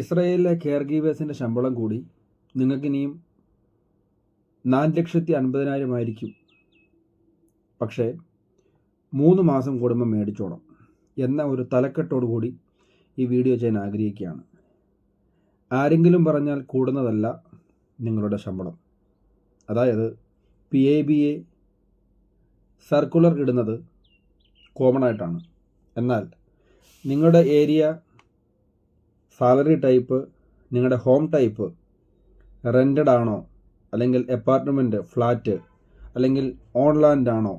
ഇസ്രയേലിലെ കെയർ ഗീവേഴ്സിന്റെ ശമ്പളം കൂടി നിങ്ങൾക്കിനിയും നാല് ലക്ഷത്തി അൻപതിനായിരം ആയിരിക്കും. പക്ഷേ മൂന്ന് മാസം കൂടുമ്പോൾ മേടിച്ചോണം എന്ന ഒരു തലക്കെട്ടോടുകൂടി ഈ വീഡിയോ ചെയ്യാൻ ആഗ്രഹിക്കുകയാണ്. ആരെങ്കിലും പറഞ്ഞാൽ കൂടുന്നതല്ല നിങ്ങളുടെ ശമ്പളം. അതായത് P A B A circular ഇടുന്നത് കോമൺ ആയിട്ടാണ്. എന്നാൽ നിങ്ങളുടെ ഏരിയ സാലറി ടൈപ്പ് നിങ്ങളുടെ ഹോം ടൈപ്പ് റെന്റഡ് ആണോ അല്ലെങ്കിൽ അപ്പാർട്ട്മെന്റ് ഫ്ലാറ്റ് അല്ലെങ്കിൽ ഓൺലാൻഡ് ആണോ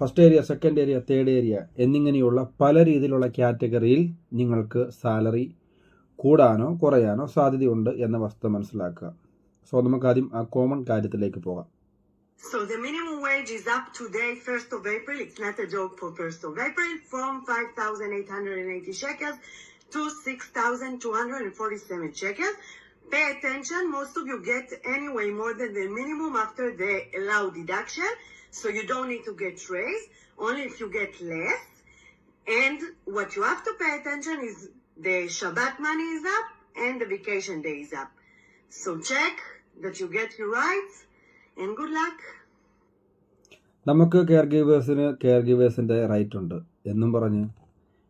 first area second area third area എന്നിങ്ങനെയുള്ള പല രീതിയിലുള്ള കാറ്റഗറിയിൽ നിങ്ങൾക്ക് സാലറി കൂടാനോ കുറയാനോ സാധ്യതയുണ്ട് എന്ന വസ്തുത മനസ്സിലാക്കുക. സോ നമുക്ക് ആദ്യം ആ കോമൺ കാര്യത്തിലേക്ക് പോകാം. So the minimum wage is up today, 1st of April. It's not a joke for 1st of April, from 5,880 shekels to 6,247 shekels. Pay attention, most of you get anyway more than the minimum after the allowed deduction. So you don't need to get raised, only if you get less. And what you have to pay attention is the Shabbat money is up and the vacation day is up. So check that you get your rights and good luck. നമുക്ക് care ഗീവേഴ്സിന് care ഗീവേഴ്സിൻ്റെ right ഉണ്ട് എന്നും പറഞ്ഞ്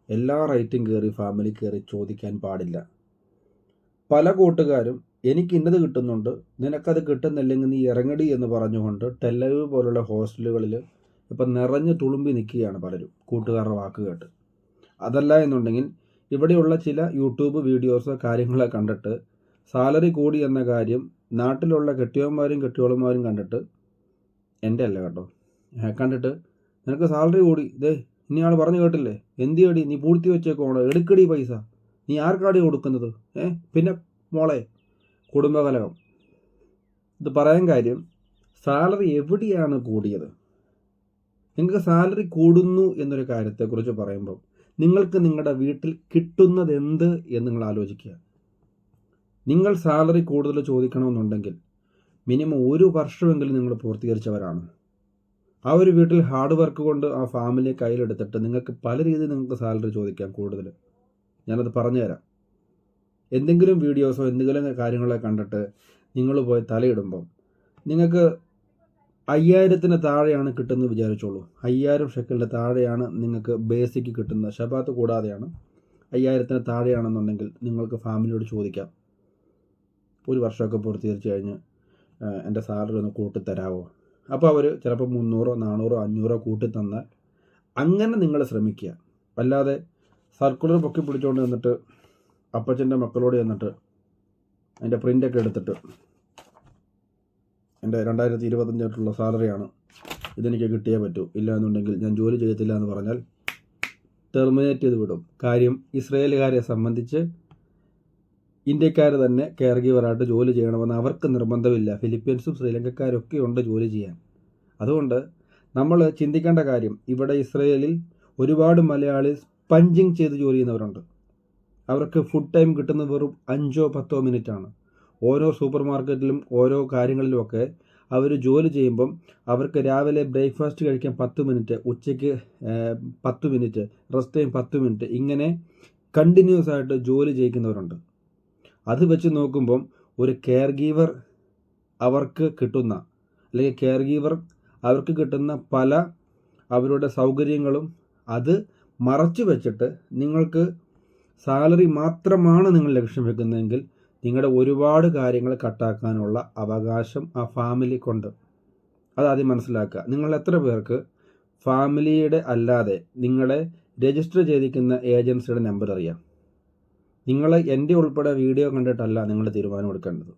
എല്ലാ റൈറ്റും കയറി family കയറി ചോദിക്കാൻ പാടില്ല. പല കൂട്ടുകാരും എനിക്ക് ഇന്നത് കിട്ടുന്നുണ്ട് നിനക്കത് കിട്ടുന്നില്ലെങ്കിൽ നീ ഇറങ്ങടി എന്ന് പറഞ്ഞുകൊണ്ട് ടെല്ലവ് പോലുള്ള ഹോസ്റ്റലുകളിൽ ഇപ്പം നിറഞ്ഞു തുളുമ്പി നിൽക്കുകയാണ് പലരും കൂട്ടുകാരുടെ വാക്ക് കേട്ട്. അതല്ല എന്നുണ്ടെങ്കിൽ ഇവിടെയുള്ള ചില യൂട്യൂബ് വീഡിയോസോ കാര്യങ്ങളോ കണ്ടിട്ട് സാലറി കൂടി എന്ന കാര്യം നാട്ടിലുള്ള കെട്ടിയവന്മാരും കെട്ടിയോളന്മാരും കണ്ടിട്ട് എന്റെ അല്ല കേട്ടോ കണ്ടിട്ട് നിനക്ക് സാലറി കൂടി ഇതേ ഇനി ആൾ പറഞ്ഞു കേട്ടില്ലേ? എന്തിയടി നീ പൂഴ്ത്തി വെച്ചേക്കോണോ എടുക്കടി പൈസ. നീ ആർക്കാടി കൊടുക്കുന്നത്? ഏ? പിന്നെ മോളെ കുടുംബകലകം ഇത് പറയാൻ കാര്യം സാലറി എവിടെയാണ് കൂടിയത്? നിങ്ങൾക്ക് സാലറി കൂടുന്നു എന്നൊരു കാര്യത്തെക്കുറിച്ച് പറയുമ്പോൾ നിങ്ങൾക്ക് നിങ്ങളുടെ വീട്ടിൽ കിട്ടുന്നത് എന്ത് എന്ന് നിങ്ങൾ ആലോചിക്കുക. നിങ്ങൾ സാലറി കൂടുതൽ ചോദിക്കണമെന്നുണ്ടെങ്കിൽ മിനിമം ഒരു വർഷമെങ്കിലും നിങ്ങൾ പൂർത്തീകരിച്ചവരാണ്. ആ ഒരു വീട്ടിൽ ഹാർഡ് വർക്ക് കൊണ്ട് ആ ഫാമിലിയെ കയ്യിലെടുത്തിട്ട് നിങ്ങൾക്ക് പല രീതിയിൽ നിങ്ങൾക്ക് സാലറി ചോദിക്കാം കൂടുതൽ. ഞാനത് പറഞ്ഞുതരാം. എന്തെങ്കിലും വീഡിയോസോ എന്തെങ്കിലും കാര്യങ്ങളോ കണ്ടിട്ട് നിങ്ങൾ പോയി തലയിടുമ്പം നിങ്ങൾക്ക് അയ്യായിരത്തിന് താഴെയാണ് കിട്ടുന്നത് വിചാരിച്ചോളൂ. അയ്യായിരം ഷെക്കലിന്റെ താഴെയാണ് നിങ്ങൾക്ക് ബേസിക് കിട്ടുന്നത്. ഷബാത്ത് കൂടാതെയാണ് അയ്യായിരത്തിന് താഴെയാണെന്നുണ്ടെങ്കിൽ നിങ്ങൾക്ക് ഫാമിലിയോട് ചോദിക്കാം. ഒരു വർഷമൊക്കെ പൂർത്തീകരിച്ച് കഴിഞ്ഞ് എന്റെ സാലറി ഒന്ന് കൂട്ടിത്തരാമോ അപ്പോൾ അവർ ചിലപ്പോൾ മുന്നൂറോ നാനൂറോ അഞ്ഞൂറോ കൂട്ടി തന്നാൽ അങ്ങനെ നിങ്ങൾ ശ്രമിക്കുക. അല്ലാതെ സർക്കുലർ പൊക്കി പിടിച്ചുകൊണ്ട് നിന്നിട്ട് അപ്പച്ചന്റെ മക്കളോട് ചെന്നിട്ട് അതിന്റെ പ്രിന്റൊക്കെ എടുത്തിട്ട് എന്റെ രണ്ടായിരത്തി ഇരുപത്തഞ്ചായിട്ടുള്ള സാലറിയാണ് ഇതെനിക്ക് കിട്ടിയേ പറ്റൂ. ഇല്ല എന്നുണ്ടെങ്കിൽ ഞാൻ ജോലി ചെയ്യത്തില്ല എന്ന് പറഞ്ഞാൽ ടെർമിനേറ്റ് ചെയ്ത് വിടും. കാര്യം ഇസ്രയേലുകാരെ സംബന്ധിച്ച് ഇന്ത്യക്കാർ തന്നെ കെയർ ജോലി ചെയ്യണമെന്ന് അവർക്ക് നിർബന്ധമില്ല. ഫിലിപ്പീൻസും ശ്രീലങ്കക്കാരൊക്കെ ഉണ്ട് ജോലി ചെയ്യാൻ. അതുകൊണ്ട് നമ്മൾ ചിന്തിക്കേണ്ട കാര്യം ഇവിടെ ഇസ്രയേലിൽ ഒരുപാട് മലയാളി പഞ്ചിങ് ചെയ്ത് ജോലി ചെയ്യുന്നവരുണ്ട്. അവർക്ക് ഫുഡ് ടൈം കിട്ടുന്നത് വെറും അഞ്ചോ പത്തോ മിനിറ്റ് ആണ് ഓരോ സൂപ്പർ മാർക്കറ്റിലും ഓരോ കാര്യങ്ങളിലുമൊക്കെ അവർ ജോലി ചെയ്യുമ്പം അവർക്ക് രാവിലെ ബ്രേക്ക്ഫാസ്റ്റ് കഴിക്കാൻ പത്ത് മിനിറ്റ് ഉച്ചയ്ക്ക് പത്ത് മിനിറ്റ് റെസ്റ്റ് ടൈം പത്ത് മിനിറ്റ് ഇങ്ങനെ കണ്ടിന്യൂസ് ആയിട്ട് ജോലി ചെയ്യിക്കുന്നവരുണ്ട്. അത് വെച്ച് നോക്കുമ്പം ഒരു കെയർ ഗീവർ അവർക്ക് കിട്ടുന്ന അല്ലെങ്കിൽ കെയർ ഗീവർ അവർക്ക് കിട്ടുന്ന പല അവരുടെ സൗകര്യങ്ങളും അത് മറച്ചു വെച്ചിട്ട് നിങ്ങൾക്ക് സാലറി മാത്രമാണ് നിങ്ങൾ ലക്ഷ്യം വെക്കുന്നതെങ്കിൽ നിങ്ങളുടെ ഒരുപാട് കാര്യങ്ങൾ കട്ടാക്കാനുള്ള അവകാശം ആ ഫാമിലിക്കുണ്ട് അതാദ്യം മനസ്സിലാക്കുക. നിങ്ങൾ എത്ര പേർക്ക് ഫാമിലിയുടെ അല്ലാതെ നിങ്ങളെ രജിസ്റ്റർ ചെയ്തിരിക്കുന്ന ഏജൻസിയുടെ നമ്പർ അറിയാം. നിങ്ങൾ എന്റെ ഉൾപ്പെടെ വീഡിയോ കണ്ടിട്ടല്ല നിങ്ങൾ തീരുമാനം എടുക്കേണ്ടത്.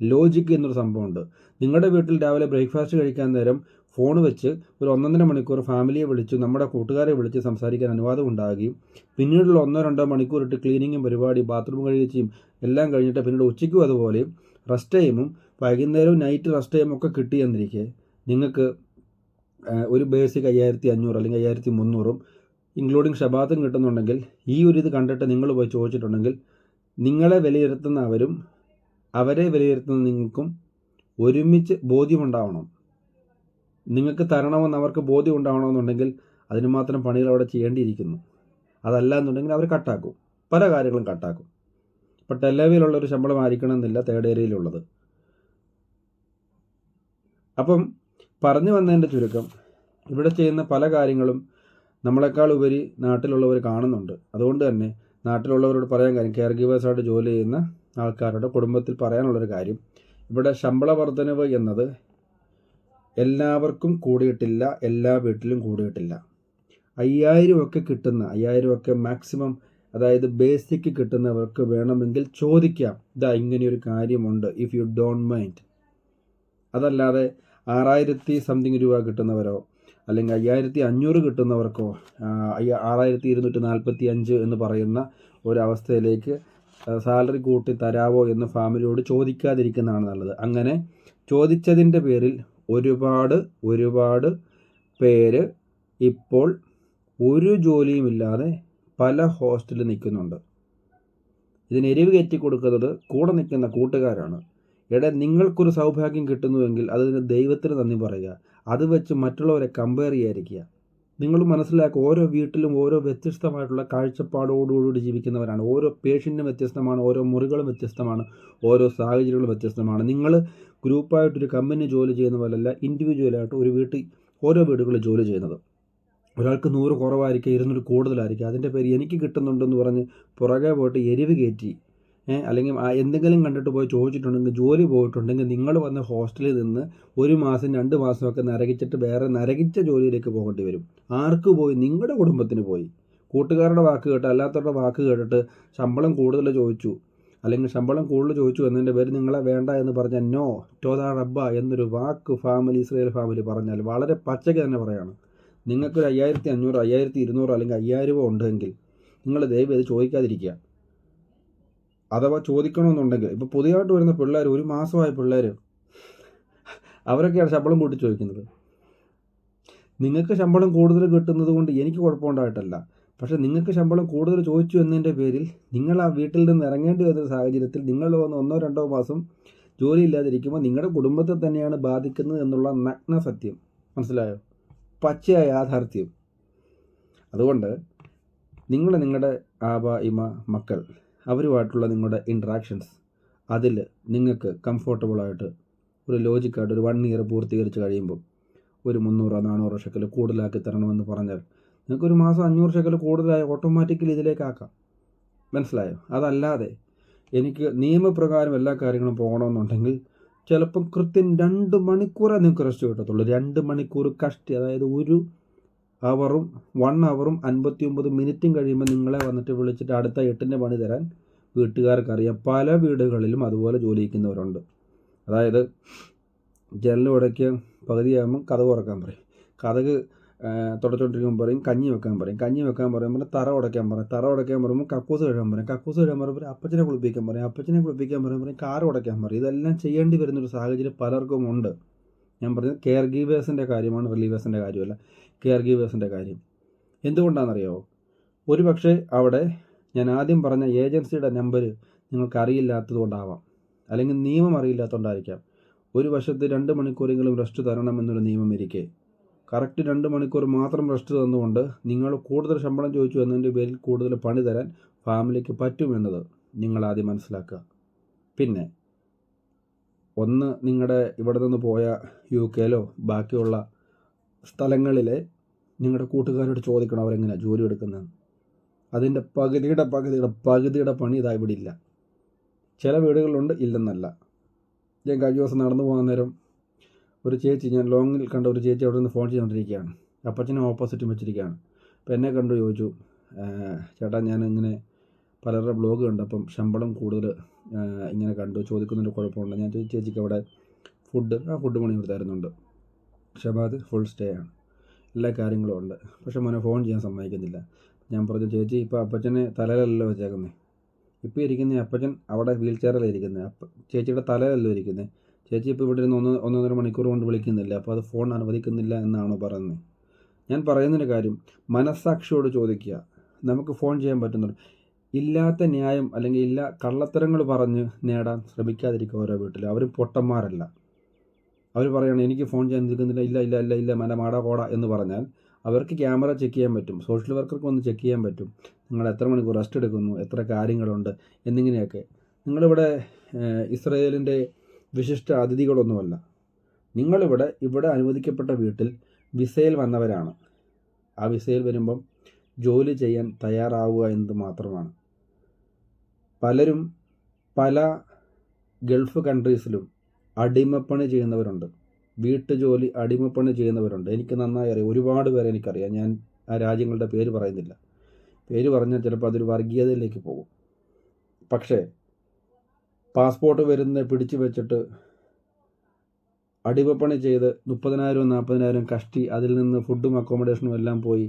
ലോജിക്ക് എന്നൊരു സംഭവമുണ്ട് നിങ്ങളുടെ വീട്ടിൽ രാവിലെ ബ്രേക്ക്ഫാസ്റ്റ് കഴിക്കാൻ നേരം ഫോൺ വെച്ച് ഒരു ഒന്നൊന്നര മണിക്കൂർ ഫാമിലിയെ വിളിച്ച് നമ്മുടെ കൂട്ടുകാരെ വിളിച്ച് സംസാരിക്കാൻ അനുവാദം ഉണ്ടാകുകയും പിന്നീടുള്ള ഒന്നോ രണ്ടോ മണിക്കൂർ ഇട്ട് ക്ലീനിങ്ങും പരിപാടി ബാത്റൂം കഴുകിച്ചും എല്ലാം കഴിഞ്ഞിട്ട് പിന്നീട് ഉച്ചയ്ക്കും അതുപോലെ റെസ്റ്റ് ടൈമും വൈകുന്നേരവും നൈറ്റ് റെസ്റ്റ് ടൈമും ഒക്കെ കിട്ടിയെന്നിരിക്കെ നിങ്ങൾക്ക് ഒരു ബേസിക് അയ്യായിരത്തി അഞ്ഞൂറ് അല്ലെങ്കിൽ അയ്യായിരത്തി മുന്നൂറും ഇൻക്ലൂഡിങ് ഷബാത്തും കിട്ടുന്നുണ്ടെങ്കിൽ ഈ ഒരു ഇത് കണ്ടിട്ട് നിങ്ങൾ പോയി ചോദിച്ചിട്ടുണ്ടെങ്കിൽ നിങ്ങളെ വിലയിരുത്തുന്ന അവരും വിലയിരുത്തുന്ന നിങ്ങൾക്കും ഒരുമിച്ച് ബോധ്യമുണ്ടാവണം. നിങ്ങൾക്ക് തരണമെന്ന് അവർക്ക് ബോധ്യം ഉണ്ടാവണമെന്നുണ്ടെങ്കിൽ അതിന് മാത്രം പണികൾ അവിടെ ചെയ്യേണ്ടിയിരിക്കുന്നു. അതല്ല എന്നുണ്ടെങ്കിൽ അവർ കട്ടാക്കും. പല കാര്യങ്ങളും കട്ടാക്കും. ഇപ്പം ടെലവിലുള്ള ഒരു ശമ്പളം ആയിരിക്കണം എന്നില്ല തേർഡ് ഏരിയയിലുള്ളത്. അപ്പം പറഞ്ഞു വന്നതിന്റെ ചുരുക്കം ഇവിടെ ചെയ്യുന്ന പല കാര്യങ്ങളും നമ്മളെക്കാൾ ഉപരി നാട്ടിലുള്ളവർ കാണുന്നുണ്ട്. അതുകൊണ്ട് തന്നെ നാട്ടിലുള്ളവരോട് പറയാൻ കാര്യം കെയർ ഗീവേഴ്സായിട്ട് ജോലി ചെയ്യുന്ന ആൾക്കാരുടെ കുടുംബത്തിൽ പറയാനുള്ളൊരു കാര്യം ഇവിടെ ശമ്പള വർധനവ് എന്നത് എല്ലാവർക്കും കൂടിയിട്ടില്ല എല്ലാ വീട്ടിലും കൂടിയിട്ടില്ല. അയ്യായിരം ഒക്കെ കിട്ടുന്ന അയ്യായിരം ഒക്കെ മാക്സിമം അതായത് ബേസിക് കിട്ടുന്നവർക്ക് വേണമെങ്കിൽ ചോദിക്കാം ഇതാ ഇങ്ങനെയൊരു കാര്യമുണ്ട് ഇഫ് യു ഡോണ്ട് മൈൻഡ് അതല്ലാതെ ആറായിരത്തി സംതിങ് രൂപ കിട്ടുന്നവരോ അല്ലെങ്കിൽ അയ്യായിരത്തി അഞ്ഞൂറ് കിട്ടുന്നവർക്കോ ആറായിരത്തി ഇരുന്നൂറ്റി നാൽപ്പത്തി അഞ്ച് എന്ന് പറയുന്ന ഒരവസ്ഥയിലേക്ക് സാലറി കൂട്ടി തരാവോ എന്ന് ഫാമിലിയോട് ചോദിക്കാതിരിക്കുന്നതാണ് നല്ലത്. അങ്ങനെ ചോദിച്ചതിന്റെ പേരിൽ ഒരുപാട് ഒരുപാട് പേര് ഇപ്പോൾ ഒരു ജോലിയുമില്ലാതെ പല ഹോസ്റ്റലിൽ നിൽക്കുന്നുണ്ട്. ഇതിന് എരിവ് കയറ്റി കൊടുക്കുന്നത് കൂടെ നിൽക്കുന്ന കൂട്ടുകാരാണ്. എടാ നിങ്ങൾക്കൊരു സൗഭാഗ്യം കിട്ടുന്നുവെങ്കിൽ അതിന് ദൈവത്തിന് നന്ദി പറയുക. അത് വെച്ച് മറ്റുള്ളവരെ കമ്പയർ ചെയ്യാതിരിക്കുക. നിങ്ങൾ മനസ്സിലാക്കുക ഓരോ വീട്ടിലും ഓരോ വ്യത്യസ്തമായിട്ടുള്ള കാഴ്ചപ്പാടോടുകൂടി ജീവിക്കുന്നവരാണ്. ഓരോ പേഷ്യന്റും വ്യത്യസ്തമാണ് ഓരോ മുറികളും വ്യത്യസ്തമാണ് ഓരോ സാഹചര്യങ്ങളും വ്യത്യസ്തമാണ്. നിങ്ങൾ ഗ്രൂപ്പായിട്ടൊരു കമ്പനി ജോലി ചെയ്യുന്ന പോലെയല്ല ഇൻഡിവിജ്വലായിട്ട് ഒരു വീട്ടിൽ ഓരോ വീടുകളിൽ ജോലി ചെയ്യുന്നത്. ഒരാൾക്ക് നൂറ് കുറവായിരിക്കും ഇരുന്നൂറ് കൂടുതലായിരിക്കും. അതിന്റെ പേര് എനിക്ക് കിട്ടുന്നുണ്ടെന്ന് പറഞ്ഞ് പുറകെ പോയിട്ട് എരിവ് കയറ്റി അല്ലെങ്കിൽ എന്തെങ്കിലും കണ്ടിട്ട് പോയി ചോദിച്ചിട്ടുണ്ടെങ്കിൽ ജോലി പോയിട്ടുണ്ടെങ്കിൽ നിങ്ങൾ വന്ന ഹോസ്റ്റലിൽ നിന്ന് ഒരു മാസം രണ്ട് മാസമൊക്കെ നരകിച്ചിട്ട് വേറെ നരകിച്ച ജോലിയിലേക്ക് പോകേണ്ടി വരും. ആർക്ക് പോയി? നിങ്ങളുടെ കുടുംബത്തിന് പോയി. കൂട്ടുകാരുടെ വാക്ക് കേട്ട് അല്ലാത്തവരുടെ വാക്ക് കേട്ടിട്ട് ശമ്പളം കൂടുതൽ ചോദിച്ചു. അല്ലെങ്കിൽ ശമ്പളം കൂടുതൽ ചോദിച്ചു എന്നതിന്റെ പേര് നിങ്ങളെ വേണ്ട എന്ന് പറഞ്ഞാൽ നോ ടോദാ റബ്ബ എന്നൊരു വാക്ക് ഫാമിലി ഇസ്രയേൽ ഫാമിലി പറഞ്ഞാൽ വളരെ പച്ചയ്ക്ക് തന്നെ പറയാണ്. നിങ്ങൾക്കൊരു അയ്യായിരത്തി അഞ്ഞൂറ് അയ്യായിരത്തി ഇരുന്നൂറ് അല്ലെങ്കിൽ അയ്യായിരം രൂപ ഉണ്ടെങ്കിൽ നിങ്ങൾ ദയവ് ഇത് ചോദിക്കാതിരിക്കുക. അഥവാ ചോദിക്കണമെന്നുണ്ടെങ്കിൽ ഇപ്പോൾ പുതിയതായിട്ട് വരുന്ന പിള്ളേർ ഒരു മാസമായ പിള്ളേർ അവരൊക്കെയാണ് ശമ്പളം കൂട്ടി ചോദിക്കുന്നത്. നിങ്ങൾക്ക് ശമ്പളം കൂടുതൽ കിട്ടുന്നത് കൊണ്ട് എനിക്ക് കുഴപ്പമുണ്ടായിട്ടല്ല. പക്ഷേ നിങ്ങൾക്ക് ശമ്പളം കൂടുതൽ ചോദിച്ചു എന്നതിന്റെ പേരിൽ നിങ്ങൾ ആ വീട്ടിൽ നിന്ന് ഇറങ്ങേണ്ടി വരുന്ന സാഹചര്യത്തിൽ നിങ്ങൾ വന്ന് ഒന്നോ രണ്ടോ മാസം ജോലി ഇല്ലാതിരിക്കുമ്പോൾ നിങ്ങളുടെ കുടുംബത്തെ തന്നെയാണ് ബാധിക്കുന്നത് എന്നുള്ള നഗ്ന സത്യം. മനസ്സിലായോ? പച്ചയായ യാഥാർത്ഥ്യം. അതുകൊണ്ട് നിങ്ങൾ നിങ്ങളുടെ ആബ ഇമ മക്കൾ അവരുമായിട്ടുള്ള നിങ്ങളുടെ ഇൻട്രാക്ഷൻസ് അതിൽ നിങ്ങൾക്ക് കംഫോർട്ടബിളായിട്ട് ഒരു ലോജിക്കായിട്ട് ഒരു വൺ ഇയർ പൂർത്തീകരിച്ച് കഴിയുമ്പോൾ ഒരു മുന്നൂറോ നാനൂറോ ഷെക്കൽ കൂടുതലാക്കി തരണമെന്ന് പറഞ്ഞാൽ നിങ്ങൾക്ക് ഒരു മാസം അഞ്ഞൂറ് ഷെക്കൽ കൂടുതലായി ഓട്ടോമാറ്റിക്കലി ഇതിലേക്കാക്കാം മനസ്സിലായോ? അതല്ലാതെ എനിക്ക് നിയമപ്രകാരം എല്ലാ കാര്യങ്ങളും പോകണമെന്നുണ്ടെങ്കിൽ ചിലപ്പം കൃത്യം രണ്ട് മണിക്കൂറേ നിങ്ങൾക്ക് റെസ്റ്റ് കിട്ടത്തുള്ളൂ. രണ്ട് മണിക്കൂർ കഷ്ടി അതായത് ഒരു അവറും വൺ അവറും അൻപത്തി ഒമ്പത് മിനിറ്റും കഴിയുമ്പോൾ നിങ്ങളെ വന്നിട്ട് വിളിച്ചിട്ട് അടുത്ത എട്ടിന്റെ പണി തരാൻ വീട്ടുകാർക്കറിയാം പല വീടുകളിലും അതുപോലെ ജോലി ചെയ്യുന്നവരുണ്ട്. അതായത് ജനൽ ഉടയ്ക്ക് പകുതിയാകുമ്പം കഥ തുറക്കാൻ പറയും. കഥക് തുടച്ചുകൊണ്ടിരിക്കുമ്പോൾ പറയും കഞ്ഞി വെക്കാൻ പറയും. കഞ്ഞി വെക്കാൻ പറയുമ്പോൾ തറ ഉടയ്ക്കാൻ പറയും. തറ ഉടയ്ക്കാൻ പറയുമ്പോൾ കക്കൂസ് കഴുകാൻ പറയും. കക്കൂസ് കഴുകാൻ പറയുമ്പോൾ അപ്പച്ചനെ കുളിപ്പിക്കാൻ പറയും. അപ്പച്ചനെ കുളിപ്പിക്കാൻ പറയുമ്പോൾ കാർ ഉടയ്ക്കാൻ പറയും. ഇതെല്ലാം ചെയ്യേണ്ടി വരുന്നൊരു സാഹചര്യം പലർക്കും ഉണ്ട്. ഞാൻ പറഞ്ഞത് കെയർ ഗീവേഴ്സിന്റെ കാര്യമാണ് റിലീവേഴ്സിന്റെ കാര്യമല്ല. കെയർ ഗീവേഴ്സിന്റെ കാര്യം. എന്തുകൊണ്ടാണെന്നറിയാമോ ഒരു പക്ഷേ അവിടെ ഞാൻ ആദ്യം പറഞ്ഞ ഏജൻസിയുടെ നമ്പർ നിങ്ങൾക്ക് അറിയില്ലാത്തതുകൊണ്ടാവാം. അല്ലെങ്കിൽ നിയമം അറിയില്ലാത്തതുകൊണ്ടായിരിക്കാം. ഒരു വശത്ത് രണ്ട് മണിക്കൂറെങ്കിലും റെസ്റ്റ് തരണമെന്നൊരു നിയമം ഇരിക്കെ. കറക്റ്റ് രണ്ട് മണിക്കൂർ മാത്രം റെസ്റ്റ് തന്നുകൊണ്ട് നിങ്ങൾ കൂടുതൽ ശമ്പളം ചോദിച്ചു എന്നതിന്റെ പേരിൽ കൂടുതൽ പണി തരാൻ ഫാമിലിക്ക് പറ്റുമെന്നത് നിങ്ങൾ ആദ്യം മനസ്സിലാക്കുക. പിന്നെ ഒന്ന് നിങ്ങളുടെ ഇവിടെ നിന്ന് പോയ യു കെയിലോ ബാക്കിയുള്ള സ്ഥലങ്ങളിലെ നിങ്ങളുടെ കൂട്ടുകാരോട് ചോദിക്കണം അവരെങ്ങനെയാണ് ജോലി എടുക്കുന്നത്. അതിന്റെ പകുതിയുടെ പകുതിയുടെ പകുതിയുടെ പണി ഇതാ ഇവിടെ ഇല്ല. ചില വീടുകളിലുണ്ട് ഇല്ലെന്നല്ല. ഞാൻ കഴിഞ്ഞ ദിവസം നടന്നു പോകാൻ നേരം ഒരു ചേച്ചി ഞാൻ ലോങ്ങിൽ കണ്ട ഒരു ചേച്ചി അവിടെ നിന്ന് ഫോൺ ചെയ്തുകൊണ്ടിരിക്കുകയാണ്. അപ്പച്ചനെ ഓപ്പോസിറ്റും വെച്ചിരിക്കുകയാണ്. അപ്പോൾ എന്നെ കണ്ടു ചോദിച്ചു ചേട്ടാ ഞാൻ ഇങ്ങനെ പലരുടെ ബ്ലോഗ് കണ്ടു അപ്പം ശമ്പളം കൂടുതൽ ഇങ്ങനെ കണ്ടു ചോദിക്കുന്നതിന്റെ കുഴപ്പമുണ്ട്. ഞാൻ ചേച്ചിക്ക് അവിടെ ഫുഡ് ആ ഫുഡ് പണി ഇവിടെ തരുന്നുണ്ട് ഷബാദ് ഫുൾ സ്റ്റേ ആണ്. എല്ലാ കാര്യങ്ങളും ഉണ്ട്. പക്ഷെ മോനെ ഫോൺ ചെയ്യാൻ സമ്മതിക്കുന്നില്ല. ഞാൻ പറഞ്ഞു ചേച്ചി ഇപ്പോൾ അപ്പച്ചനെ തലയിലല്ലോ വെച്ചേക്കുന്നത് ഇപ്പോൾ ഇരിക്കുന്ന അപ്പച്ചൻ അവിടെ വീൽ ചെയറിലാണ് ഇരിക്കുന്നത് അപ്പ ചേച്ചിയുടെ തലയിലല്ലോ ഇരിക്കുന്നത് ചേച്ചി ഇപ്പോൾ ഇവിടെ ഇരുന്ന് ഒന്ന് ഒന്നൊന്നര മണിക്കൂർ കൊണ്ട് വിളിക്കുന്നില്ല. അപ്പോൾ അത് ഫോൺ അനുവദിക്കുന്നില്ല എന്നാണോ പറയുന്നത് ഞാൻ പറയുന്നൊരു കാര്യം മനസ്സാക്ഷിയോട് ചോദിക്കുക. നമുക്ക് ഫോൺ ചെയ്യാൻ പറ്റുന്നുണ്ട്. ഇല്ലാത്ത ന്യായം അല്ലെങ്കിൽ ഇല്ല കള്ളത്തരങ്ങൾ പറഞ്ഞ് നേടാൻ ശ്രമിക്കാതിരിക്കുക ഓരോ വീട്ടിൽ അവർ പൊട്ടന്മാരല്ല. അവർ പറയണം എനിക്ക് ഫോൺ ചെയ്യാൻ നിൽക്കുന്നില്ല ഇല്ല ഇല്ല ഇല്ല ഇല്ല മന മാടാ കോട എന്ന് പറഞ്ഞാൽ അവർക്ക് ക്യാമറ ചെക്ക് ചെയ്യാൻ പറ്റും സോഷ്യൽ വർക്കർക്ക് വന്ന് ചെക്ക് ചെയ്യാൻ പറ്റും. നിങ്ങൾ എത്ര മണിക്കൂർ റെസ്റ്റ് എടുക്കുന്നു എത്ര കാര്യങ്ങളുണ്ട് എന്നിങ്ങനെയൊക്കെ. നിങ്ങളിവിടെ ഇസ്രയേലിന്റെ വിശിഷ്ട അതിഥികളൊന്നുമല്ല. നിങ്ങളിവിടെ ഇവിടെ അനുവദിക്കപ്പെട്ട വീട്ടിൽ വിസയിൽ വന്നവരാണ്. ആ വിസയിൽ വരുമ്പം ജോലി ചെയ്യാൻ തയ്യാറാവുക എന്നത് മാത്രമാണ്. പലരും പല ഗൾഫ് കൺട്രീസിലും അടിമപ്പണി ചെയ്യുന്നവരുണ്ട്. വീട്ടുജോലി അടിമപ്പണി ചെയ്യുന്നവരുണ്ട്. എനിക്ക് നന്നായി അറിയാം. ഒരുപാട് പേരെ എനിക്കറിയാം. ഞാൻ ആ രാജ്യങ്ങളുടെ പേര് പറയുന്നില്ല. പേര് പറഞ്ഞാൽ ചിലപ്പോൾ അതൊരു വർഗീയതയിലേക്ക് പോകും. പക്ഷേ പാസ്പോർട്ട് വരുന്ന പിടിച്ചു വെച്ചിട്ട് അടിമപ്പണി ചെയ്ത് മുപ്പതിനായിരവും നാൽപ്പതിനായിരം കഷ്ടി അതിൽ നിന്ന് ഫുഡും അക്കോമഡേഷനും എല്ലാം പോയി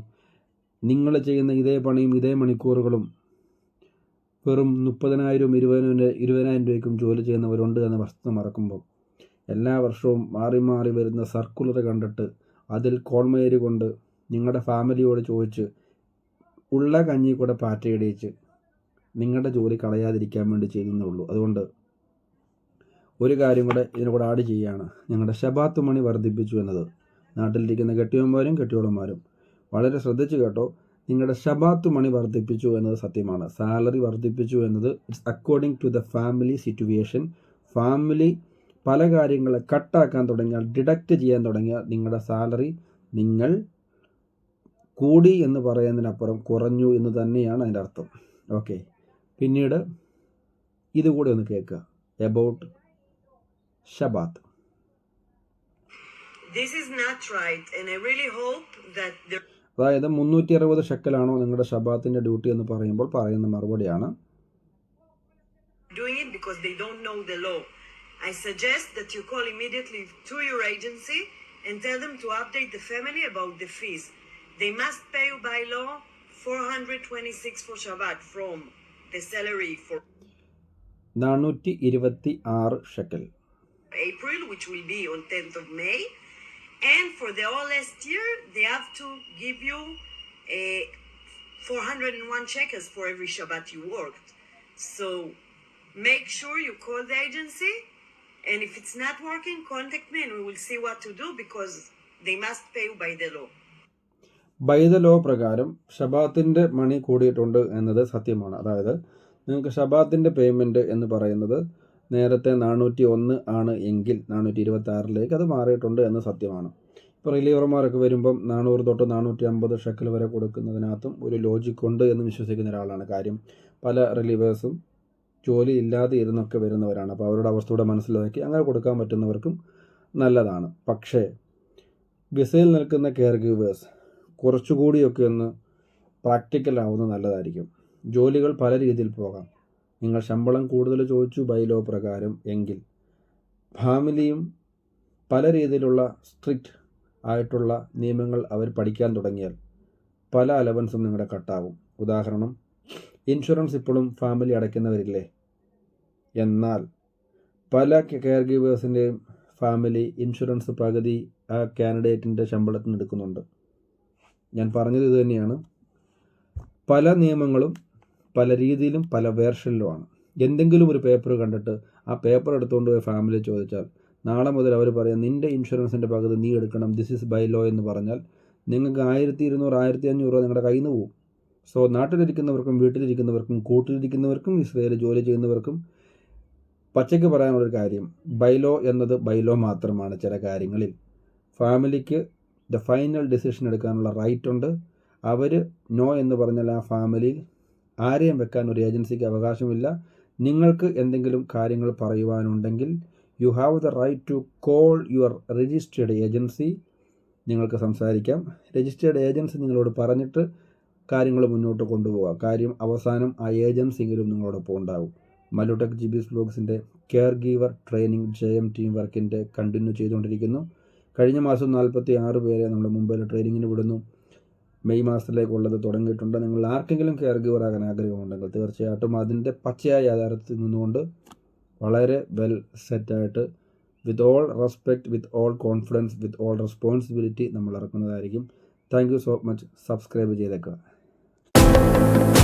നിങ്ങൾ ചെയ്യുന്ന ഇതേ പണിയും ഇതേ മണിക്കൂറുകളും വെറും മുപ്പതിനായിരവും ഇരുപതിനായിരം ഇരുപതിനായിരം രൂപയ്ക്കും ജോലി ചെയ്യുന്നവരുണ്ട് എന്ന വസ്തുത മറക്കുമ്പോൾ എല്ലാ വർഷവും മാറി മാറി വരുന്ന സർക്കുലർ കണ്ടിട്ട് അതിൽ കോൾമേര് കൊണ്ട് നിങ്ങളുടെ ഫാമിലിയോട് ചോദിച്ച് ഉള്ള കഞ്ഞി കൂടെ പാറ്റയിടിച്ച് നിങ്ങളുടെ ജോലി കളയാതിരിക്കാൻ വേണ്ടി ചെയ്യുന്നേ ഉള്ളൂ. അതുകൊണ്ട് ഒരു കാര്യം കൂടെ ഇതിന് കൂടെ ആഡ് ചെയ്യുകയാണ് ഞങ്ങളുടെ ശബാത്ത് മണി വർദ്ധിപ്പിച്ചു എന്നത്. നാട്ടിലിരിക്കുന്ന കെട്ടിയന്മാരും കെട്ടിയോളന്മാരും വളരെ ശ്രദ്ധിച്ചു കേട്ടോ. നിങ്ങളുടെ ശബാത്ത് മണി വർദ്ധിപ്പിച്ചു എന്നത് സത്യമാണ്. സാലറി വർദ്ധിപ്പിച്ചു എന്നത് it's according to the family situation. Family പല കാര്യങ്ങൾ കട്ടാക്കാൻ തുടങ്ങിയാൽ ഡിഡക്റ്റ് ചെയ്യാൻ തുടങ്ങിയാൽ നിങ്ങളുടെ സാലറി നിങ്ങൾ കൂടി എന്ന് പറയുന്നതിനപ്പുറം കുറഞ്ഞു എന്ന് തന്നെയാണ് അതിന്റെ അർത്ഥം. ഓക്കെ പിന്നീട് ഇതുകൂടി ഒന്ന് കേൾക്കുക. എബൌട്ട് ഷബാത്ത് അതായത് മുന്നൂറ്റി അറുപത് ഷെക്കലാണോ നിങ്ങളുടെ ഷബാത്തിന്റെ ഡ്യൂട്ടി എന്ന് പറയുമ്പോൾ പറയുന്ന മറുപടിയാണ്. doing it because they don't know the law. I suggest that you call immediately to your agency and tell them to update the family about the fees. They must pay you by law 426 for Shabbat from the salary for നാനൂറ്റി ഇരുപത്തി ആറ് shekel April, which will be on 10th of May. And for the whole last year, they have to give you a 401 shekels for every Shabbat you worked. So make sure you call the agency. And if it's not working, contact me and we will see what to do because they must pay you by the law. By the law പ്രകാരം ഷബാത്തിന്റെ മണി കൂടിയിട്ടുണ്ട് എന്നത് സത്യമാണ്. അതായത് നിങ്ങൾക്ക് ഷബാത്തിന്റെ payment എന്ന് പറയുന്നത് നേരത്തെ നാനൂറ്റി ഒന്ന് ആണ് എങ്കിൽ നാനൂറ്റി ഇരുപത്തി ആറിലേക്ക് അത് മാറിയിട്ടുണ്ട് എന്ന് സത്യമാണ്. ഇപ്പോൾ റിലീവർമാരൊക്കെ വരുമ്പം നാനൂറ് തൊട്ട് നാനൂറ്റി അമ്പത് ഷെക്കൽ വരെ കൊടുക്കുന്നതിനകത്തും ഒരു ലോജിക്കുണ്ട് എന്ന് വിശ്വസിക്കുന്ന ഒരാളാണ് കാര്യം. പല റിലീവേഴ്സും ജോലി ഇല്ലാതെ ഇരുന്നൊക്കെ വരുന്നവരാണ്. അപ്പോൾ അവരുടെ അവസ്ഥയുടെ മനസ്സിലാക്കി അങ്ങനെ കൊടുക്കാൻ പറ്റുന്നവർക്കും നല്ലതാണ്. പക്ഷേ വിസയിൽ നിൽക്കുന്ന കെയർ ഗീവേഴ്സ് കുറച്ചുകൂടിയൊക്കെ ഒന്ന് പ്രാക്ടിക്കൽ ആവുന്നത് നല്ലതായിരിക്കും. ജോലികൾ പല രീതിയിൽ പോകാം. നിങ്ങൾ ശമ്പളം കൂടുതൽ ചോദിച്ചു ബൈലോ പ്രകാരം എങ്കിൽ. ഫാമിലിയും പല രീതിയിലുള്ള സ്ട്രിക്റ്റ് ആയിട്ടുള്ള നിയമങ്ങൾ അവർ പഠിക്കാൻ തുടങ്ങിയാൽ പല അലവൻസും നിങ്ങളുടെ കട്ടാവും ഉദാഹരണം ഇൻഷുറൻസ് ഇപ്പോഴും ഫാമിലി അടയ്ക്കുന്നവരില്ലേ? എന്നാൽ പല കെയർ ഗീവേഴ്സിന്റെയും ഫാമിലി ഇൻഷുറൻസ് പകുതി ആ കാൻഡിഡേറ്റിന്റെ ശമ്പളത്തിന് എടുക്കുന്നുണ്ട്. ഞാൻ പറഞ്ഞത് ഇത് തന്നെയാണ്. പല നിയമങ്ങളും പല രീതിയിലും പല വേർഷനിലുമാണ്. എന്തെങ്കിലും ഒരു പേപ്പർ കണ്ടിട്ട് ആ പേപ്പർ എടുത്തുകൊണ്ട് പോയി ഫാമിലി ചോദിച്ചാൽ നാളെ മുതൽ അവർ പറയും നിന്റെ ഇൻഷുറൻസിന്റെ പകുതി നീ എടുക്കണം ദിസ് ഇസ് ബൈ ലോ എന്ന് പറഞ്ഞാൽ നിങ്ങൾക്ക് ആയിരത്തി ഇരുന്നൂറ് ആയിരത്തി അഞ്ഞൂറ് രൂപ നിങ്ങളുടെ കയ്യിൽ നിന്ന് പോകും സോ നാട്ടിലിരിക്കുന്നവർക്കും വീട്ടിലിരിക്കുന്നവർക്കും കൂട്ടിലിരിക്കുന്നവർക്കും ഇസ്രയേൽ ജോലി ചെയ്യുന്നവർക്കും പച്ചയ്ക്ക് പറയാനുള്ളൊരു കാര്യം ബൈലോ എന്നത് ബൈലോ മാത്രമാണ് ചില കാര്യങ്ങളിൽ. ഫാമിലിക്ക് ദ ഫൈനൽ ഡിസിഷൻ എടുക്കാനുള്ള റൈറ്റ് ഉണ്ട്. അവർ നോ എന്ന് പറഞ്ഞാൽ ആ ഫാമിലിയിൽ ആരെയും വെക്കാൻ ഒരു ഏജൻസിക്ക് അവകാശമില്ല. നിങ്ങൾക്ക് എന്തെങ്കിലും കാര്യങ്ങൾ പറയുവാനുണ്ടെങ്കിൽ you have the right to call your registered agency. നിങ്ങൾക്ക് സംസാരിക്കാം. രജിസ്റ്റേർഡ് ഏജൻസി നിങ്ങളോട് പറഞ്ഞിട്ട് കാര്യങ്ങൾ മുന്നോട്ട് കൊണ്ടുപോകാം കാര്യം അവസാനം ആ ഏജൻസിങ്കിലും നിങ്ങളോടൊപ്പം ഉണ്ടാകും മലുടെക് ജി ബിസ് ബ്ലോഗ്സിന്റെ care giver training J M team വർക്കിന്റെ കണ്ടിന്യൂ ചെയ്തുകൊണ്ടിരിക്കുന്നു. കഴിഞ്ഞ മാസം നാൽപ്പത്തി ആറ് പേരെ നമ്മൾ മുംബൈയിൽ ട്രെയിനിങ്ങിന് വിടുന്നു. മെയ് മാസത്തിലേക്കുള്ളത് തുടങ്ങിയിട്ടുണ്ട്. നിങ്ങൾ ആർക്കെങ്കിലും കെയർ ഗീവർ ആകാൻ ആഗ്രഹമുണ്ടെങ്കിൽ തീർച്ചയായിട്ടും അതിന്റെ പച്ചയായ യാഥാർത്ഥ്യത്തിൽ നിന്നുകൊണ്ട് വളരെ വെൽ സെറ്റായിട്ട് with all respect with all confidence with all responsibility നമ്മൾ ഇറക്കുന്നതായിരിക്കും. Thank you so much subscribe ചെയ്തേക്കുക. Bye.